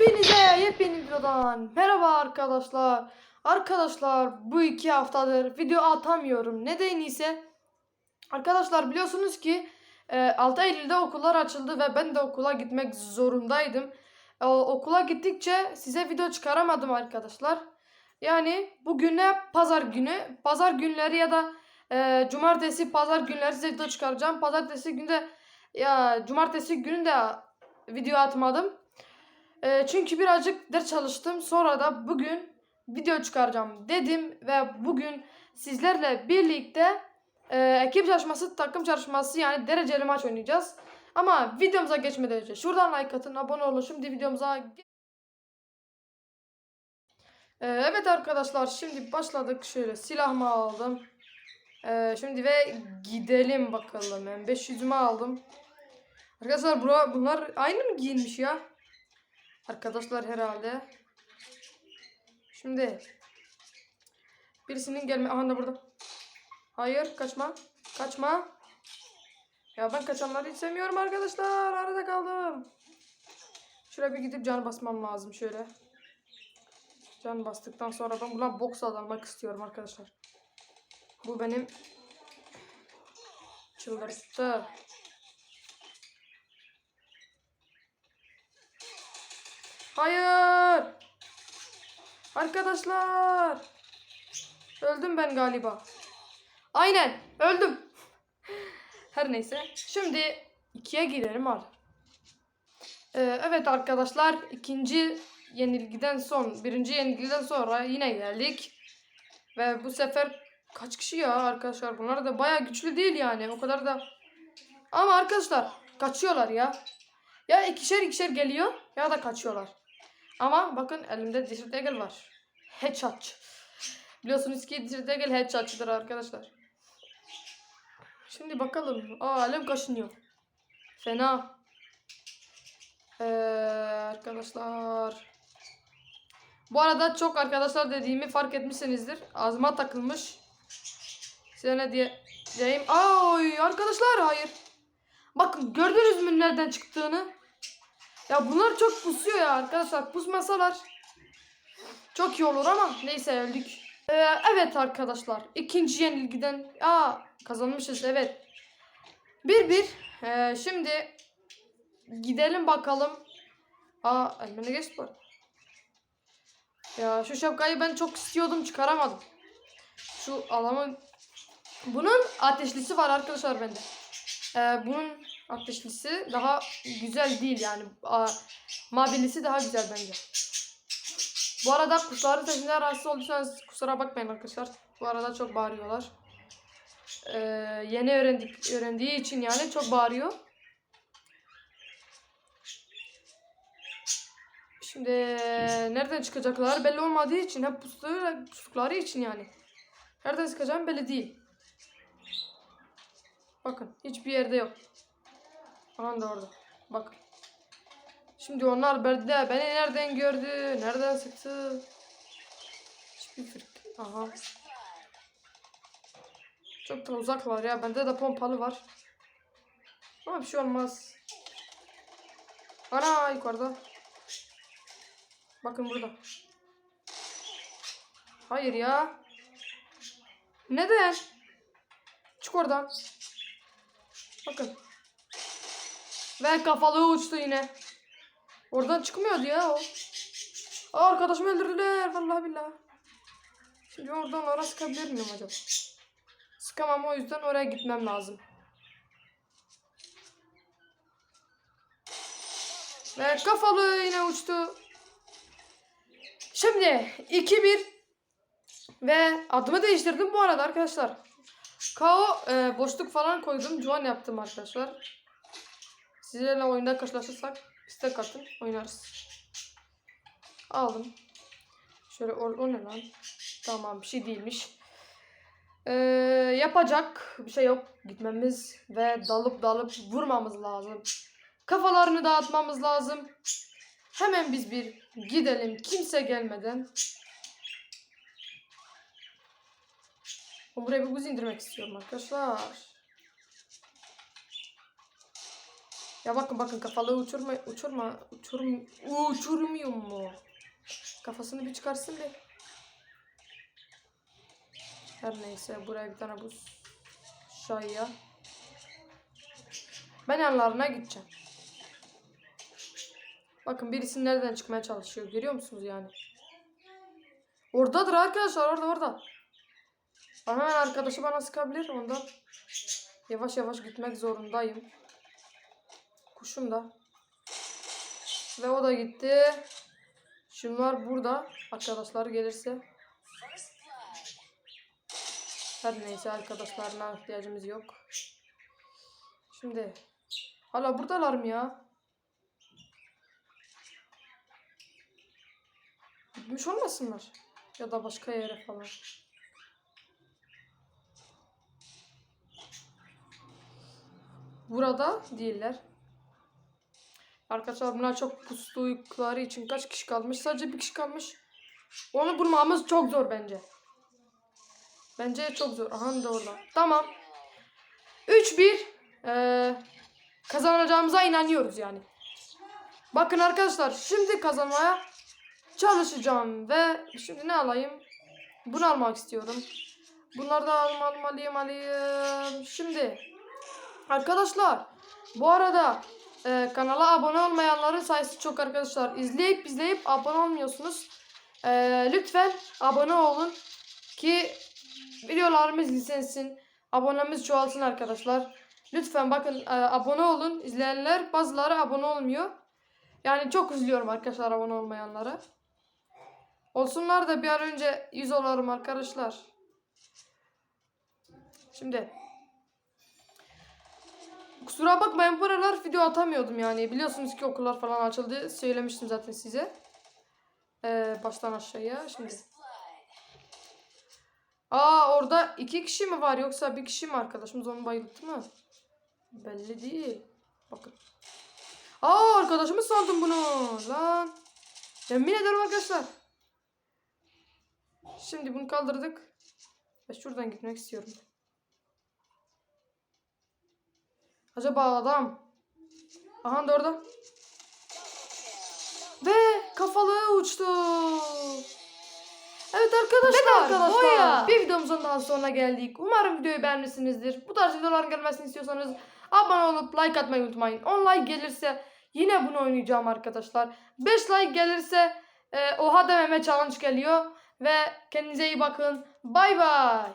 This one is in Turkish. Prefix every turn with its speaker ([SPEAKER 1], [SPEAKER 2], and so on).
[SPEAKER 1] Hepinize yepyeni videodan merhaba arkadaşlar. Arkadaşlar bu iki haftadır video atamıyorum. Nedeni ise arkadaşlar biliyorsunuz ki e, 6 Eylül'de okullar açıldı ve ben de okula gitmek zorundaydım. E, okula gittikçe size video çıkaramadım arkadaşlar. Yani bugüne pazar günü, pazar günleri ya da e, cumartesi pazar günleri size video çıkaracağım. Pazartesi günde ya cumartesi günü de video atmadım. Ee, çünkü birazcık ders çalıştım. Sonra da bugün video çıkaracağım dedim ve bugün sizlerle birlikte e, ekip çalışması, takım çalışması yani dereceli maç oynayacağız. Ama videomuza geçmeden önce şuradan like atın, abone olun. Şimdi videomuza Ee, evet arkadaşlar şimdi başladık. Şöyle silahımı aldım. Ee, şimdi ve gidelim bakalım. Ben 500'ümü aldım. Arkadaşlar bura, bunlar aynı mı giyinmiş ya? Arkadaşlar herhalde. Şimdi birisinin gelme aha da burada. Hayır kaçma. Kaçma. Ya ben kaçanları hiç sevmiyorum arkadaşlar. Arada kaldım. Şuraya bir gidip can basmam lazım şöyle. Can bastıktan sonra ben buna boks almak istiyorum arkadaşlar. Bu benim çıldırttı. Hayır. Arkadaşlar. Öldüm ben galiba. Aynen öldüm. Her neyse. Şimdi ikiye girelim artık. Ee, evet arkadaşlar ikinci yenilgiden son birinci yenilgiden sonra yine geldik. Ve bu sefer kaç kişi ya arkadaşlar bunlar da baya güçlü değil yani o kadar da. Ama arkadaşlar kaçıyorlar ya. Ya ikişer ikişer geliyor ya da kaçıyorlar. Ama bakın elimde Desert Eagle var. Headshot. Biliyorsunuz ki Desert Eagle headshotçıdır arkadaşlar. Şimdi bakalım. Aa elim kaşınıyor. Fena. Ee, arkadaşlar. Bu arada çok arkadaşlar dediğimi fark etmişsinizdir. Ağzıma takılmış. Size ne diye diyeyim. Ay arkadaşlar hayır. Bakın gördünüz mü nereden çıktığını? Ya bunlar çok pusuyor ya arkadaşlar. Pusmasalar çok iyi olur ama neyse öldük. Ee, evet arkadaşlar. ikinci yenilgiden aa kazanmışız evet. Bir bir. Ee, şimdi gidelim bakalım. Aa elmene geç bu. Ya şu şapkayı ben çok istiyordum çıkaramadım. Şu alamın bunun ateşlisi var arkadaşlar bende. Ee, bunun ateşlisi daha güzel değil yani. A, mavilisi daha güzel bence. Bu arada kuşların sesinden rahatsız olduysanız kusura bakmayın arkadaşlar. Bu arada çok bağırıyorlar. Ee, yeni öğrendik öğrendiği için yani çok bağırıyor. Şimdi nereden çıkacaklar belli olmadığı için hep pustukları, pustukları için yani. Nereden çıkacağım belli değil. Bakın hiçbir yerde yok. Aha da. Bakın. Şimdi onlar bende beni nereden gördü? Nereden sıktı? Hiçbir fikir. Aha. Çok da uzaklar ya. Bende de pompalı var. Ama bir şey olmaz. Ana yukarıda. Bakın burada. Hayır ya. Neden? Çık oradan. Bakın. Ve kafalığı uçtu yine. Oradan çıkmıyordu ya o. Aa, arkadaşımı öldürdüler. Vallahi billahi. Şimdi oradan oraya sıkabilir miyim acaba? Sıkamam o yüzden oraya gitmem lazım. Ve kafalı yine uçtu. Şimdi 2-1 ve adımı değiştirdim bu arada arkadaşlar. Kao e, boşluk falan koydum. Juan yaptım arkadaşlar. Sizlerle oyunda karşılaşırsak istek atın oynarız. Aldım. Şöyle o, o ne lan? Tamam bir şey değilmiş. Ee, yapacak bir şey yok. Gitmemiz ve dalıp dalıp vurmamız lazım. Kafalarını dağıtmamız lazım. Hemen biz bir gidelim kimse gelmeden. Buraya bir buz indirmek istiyorum arkadaşlar. Ya bakın bakın kafalığı uçurma uçurma uçurum uçurmuyor mu? Kafasını bir çıkarsın bir. Her neyse buraya bir tane buz şaya. Ben yanlarına gideceğim. Bakın birisi nereden çıkmaya çalışıyor. Görüyor musunuz yani? Oradadır arkadaşlar orada orada. Hemen arkadaşı bana sıkabilir ondan. Yavaş yavaş gitmek zorundayım. Kuşum da. Ve o da gitti. Şunlar burada. Arkadaşlar gelirse. Her neyse arkadaşlarına ihtiyacımız yok. Şimdi. Hala buradalar mı ya? Gitmiş olmasınlar. Ya da başka yere falan. Burada değiller. Arkadaşlar bunlar çok pustukları için kaç kişi kalmış? Sadece bir kişi kalmış. Onu bulmamız çok zor bence. Bence çok zor. Aha da orada. Tamam. 3-1 eee, kazanacağımıza inanıyoruz yani. Bakın arkadaşlar şimdi kazanmaya çalışacağım ve şimdi ne alayım? Bunu almak istiyorum. Bunları da alma- almalıyım alayım. Şimdi arkadaşlar bu arada e, kanala abone olmayanların sayısı çok arkadaşlar. İzleyip izleyip abone olmuyorsunuz. E, lütfen abone olun ki videolarımız izlensin. Abonemiz çoğalsın arkadaşlar. Lütfen bakın e, abone olun. İzleyenler bazıları abone olmuyor. Yani çok üzülüyorum arkadaşlar abone olmayanlara. Olsunlar da bir an önce yüz olalım arkadaşlar. Şimdi Kusura bakmayın bu aralar video atamıyordum yani. Biliyorsunuz ki okullar falan açıldı. Söylemiştim zaten size. Ee, baştan aşağıya. Şimdi. Aa orada iki kişi mi var yoksa bir kişi mi arkadaşımız onu bayılttı mı? Belli değil. Bakın. Aa arkadaşımız sandım bunu. Lan. Yemin ederim arkadaşlar. Şimdi bunu kaldırdık. Ve şuradan gitmek istiyorum. Acaba adam. Aha da orada. Ve kafalığı uçtu. Evet arkadaşlar,
[SPEAKER 2] arkadaşlar,
[SPEAKER 1] Boya. bir videomuzun daha sonuna geldik. Umarım videoyu beğenmişsinizdir. Bu tarz videoların gelmesini istiyorsanız abone olup like atmayı unutmayın. 10 like gelirse yine bunu oynayacağım arkadaşlar. 5 like gelirse e, oha dememe challenge geliyor. Ve kendinize iyi bakın. Bay bay.